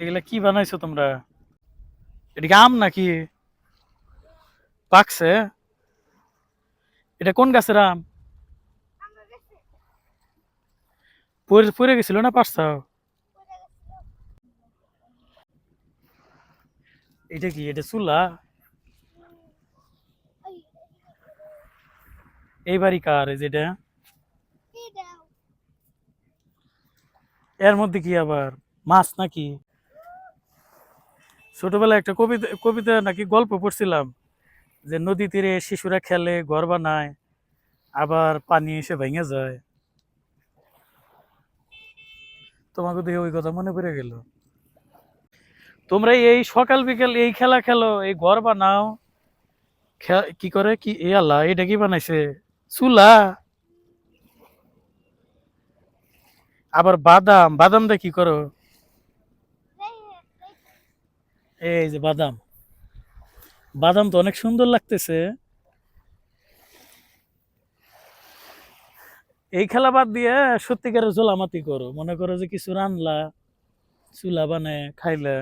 এগুলা কি বানাইছো তোমরা? এটা আম নাকি? পাকছে? এটা কোন গাছের আম? পড়ে গেছিল না পারছাও এটা কি? এটা চুলা? এই বাড়ি কার? যেটা এর মধ্যে কি আবার? মাছ নাকি? ছোটবেলায় একটা কবিতা কবিতা নাকি গল্প পড়ছিলাম যে নদী তীরে শিশুরা খেলে, ঘর বানায়, আবার পানি এসে ভেঙে যায়। তোমাকে দেখে ওই কথা মনে পড়ে গেল। তোমরা এই সকাল বিকেল এই খেলা খেলো, এই ঘর বানাও কি করে? কি? এ আল্লাহ, এটা কি বানাইছে? চুলা। আবার বাদাম বাদাম দা কি করো? এই যে বাদাম। বাদাম তো অনেক সুন্দর লাগতেছে। এই খেলা বাদ দিয়ে সত্যিকারের ঝোলামাতি করো। মনে করো যে কিছু রানলা, চুলা বানে খাইলে।